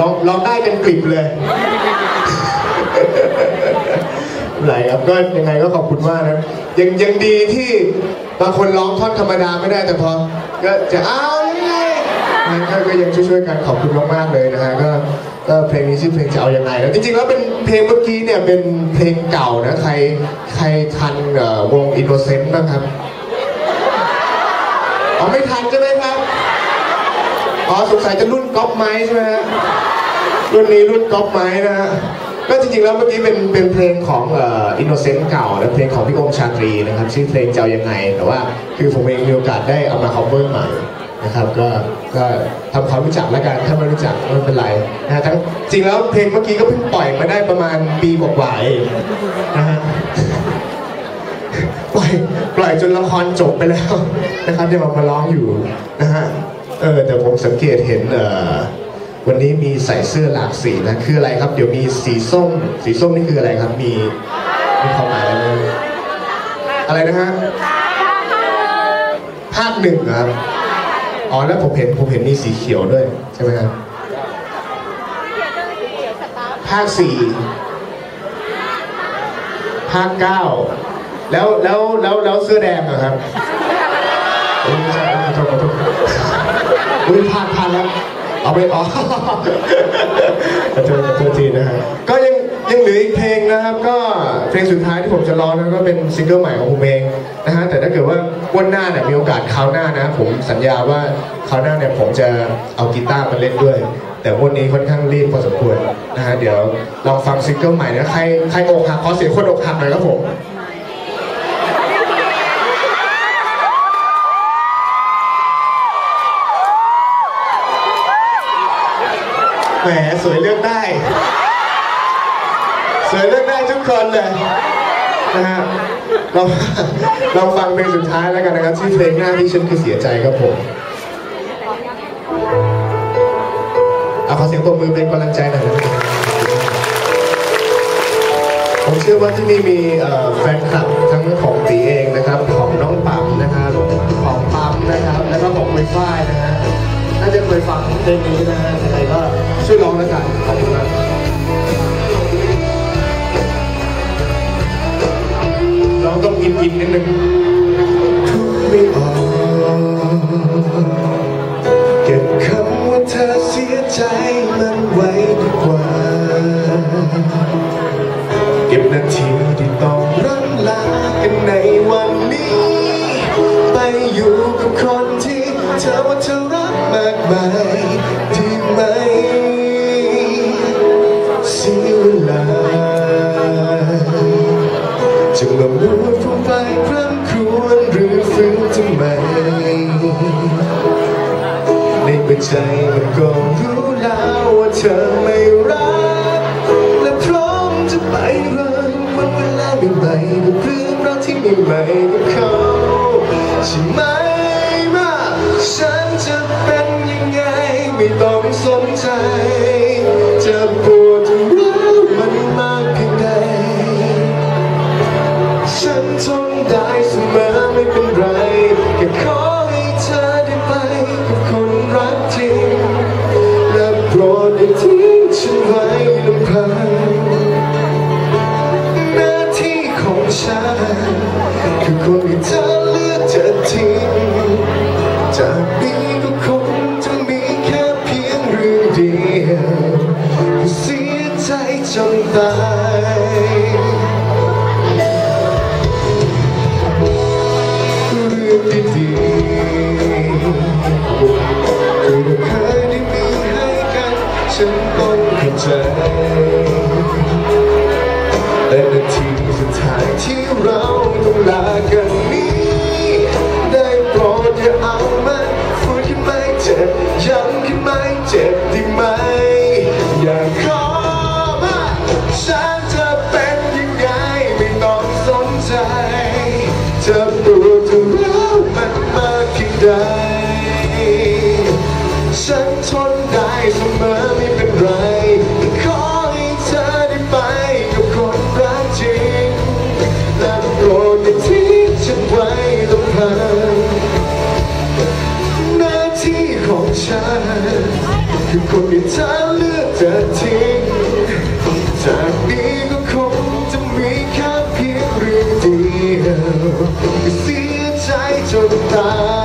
ลองลองได้เป็นกลิบเลยไหลครับก็ยังไงก็ขอบคุณมากนะยังยังดีที่บางคนร้องท่อนธรรมดาไม่ได้แต่พอก็จะเอายังไงนะก็ก็ยังช่วยๆกันขอบคุณมากๆเลยนะฮะก็ก็เพลงนี้ชื่อเพลงจะเอายังไงนะจริงๆแล้วเป็นเพลงเมื่อกี้เนี่ยเป็นเพลงเก่านะใครใครทันเอ่อวงอินโนเซนต์บ้างครับอ๋อไม่ทันใช่ไหมครับ อ๋อสงสัยจะรุ่นก๊อปไม้ใช่ไหมฮะรุ่นนี้รุ่นก๊อปไม้นะฮะก็จริงๆแล้วเมื่อกี้เป็นเป็นเพลงของเอินโนเซนต์เก่าและเพลงของพี่โอมชาตรีนะครับชื่อเพลงเจ้ายังไง แต่ว่าคือผมเองมีโอกาสได้เอามา cover ใหม่นะครับก็ก็ทำความรู้จักแล้วกันถ้าไม่รู้จักก็ไม่เป็นไรนะฮะทั้งจริงแล้วเพลงเมื่อกี้ก็เพิ่งปล่อยมาได้ประมาณปีกว่าๆเองนะฮะปล่อยปล่อยจนละครจบไปแล้วนะครับยังมามาร้องอยู่นะฮะ เออแต่ผมสังเกตเห็นเอ่อวันนี้มีใส่เสื้อหลากสีนะคืออะไรครับ เดี๋ยวมีสีส้ม สีส้มนี่คืออะไรครับ มีมีความหมายอะไรไหมอะไรนะฮะภาคหนึ่งเหรอครับ อ๋อแล้วผมเห็นผมเห็นมีสีเขียวด้วยใช่ไหมครับภาคสี่ภาคเก้าแล้วแล้วแล้วแล้วเสื้อแดงเหรอครับโอ้ยไม่ใช่ขอโทษขอโทษ อุ้ยพลาดพลาดแล้ว เอาไปอ๋อขอโทษขอโทษทีนะฮะก็ยังยังเหลืออีกเพลงนะครับ ก็เพลงสุดท้ายที่ผมจะร้องนั้นก็เป็นซิงเกิลใหม่ของผมเองนะฮะแต่ถ้าเกิดว่าวันหน้าเนี่ยมีโอกาสคราวหน้านะ ผมสัญญาว่าคราวหน้าเนี่ยผมจะเอากีตาร์มาเล่นด้วย แต่วันนี้ค่อนข้างรีบพอสมควรนะฮะเดี๋ยวลองฟังซิงเกิลใหม่นะใครใครอกหักขอเสียงคนอกหักหน่อยครับผม มสวยเลือกได้ สวยเลือกได้ทุกคนเลยนะฮะเราเราฟังเพลงสุดท้ายแล้วกันนะครับชื่อเพลงหน้าที่ฉันคือเสียใจครับผมเอาขอเสียงปรบมือเป็นกำลังใจหน่อยนะครับผมเชื่อว่าที่นี่มีแฟนคลับทั้งของตีเองนะครับ ของน้องปั๊มนะครับของปั๊มนะครับ แล้วก็ของคุยฝ้ายนะฮะน่าจะเคยฟังเพลงนี้นะฮะยังไงก็ ช่วยร้องแล้วกันขอบคุณมากเราต้องอินอินนิดนึงพูดไม่ออกเก็บคำว่าเธอเสียใจมันไว้ดีกว่า เก็บนาทีที่ต้องร่ำลากันในวันนี้ ไปอยู่กับคน ฟื้นทำไมในหัวใจมันก็รู้แล้วว่าเธอไม่รัก และพร้อมจะไปรันวันเวลาใหม่ๆกับเรื่องราวที่ใหม่ๆกับเขาใช่ไหมว่าฉันจะเป็นยังไง ไม่ต้องสนใจจะปว จนตายเรื่องดีๆคือเราเคยได้มีให้กันฉันต้องเข้าใจแต่นาทีสุดท้ายที่เราต้องลากันนี้ ได้โปรดอย่าเอามันฟื้นขึ้นไม่เจ็บย้ำขึ้นไม่เจ็บด้ ที่ของฉัน คือคนที่เธอเลือกจะทิ้งจากนี้ก็คงจะมีแค่เพียงเรื่องเดียวเสียใจจนตาย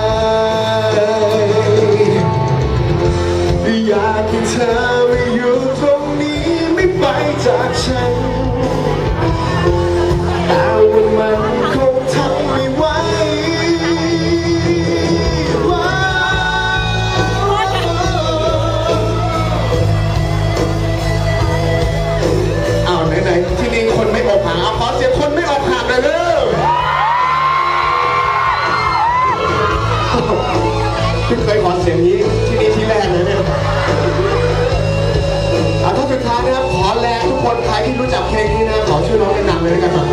เพลงนี้นะขอช่วน้องดังๆเลยด้วยกันครั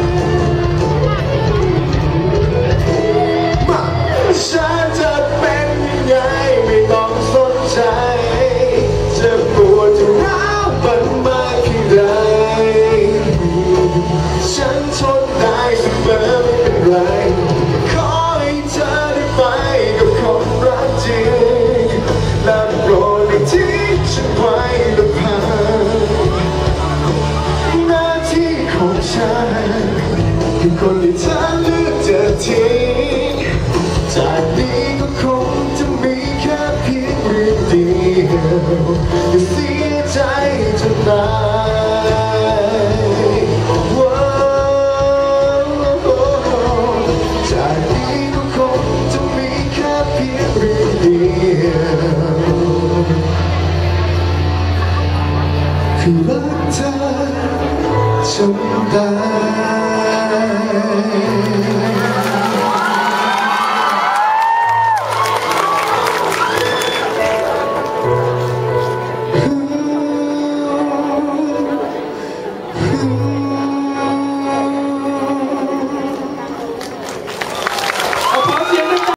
บ จะตายว้าวจากนี้กคงจะมีแค่เพียงรื่เดียวคือรักเธอจนตาย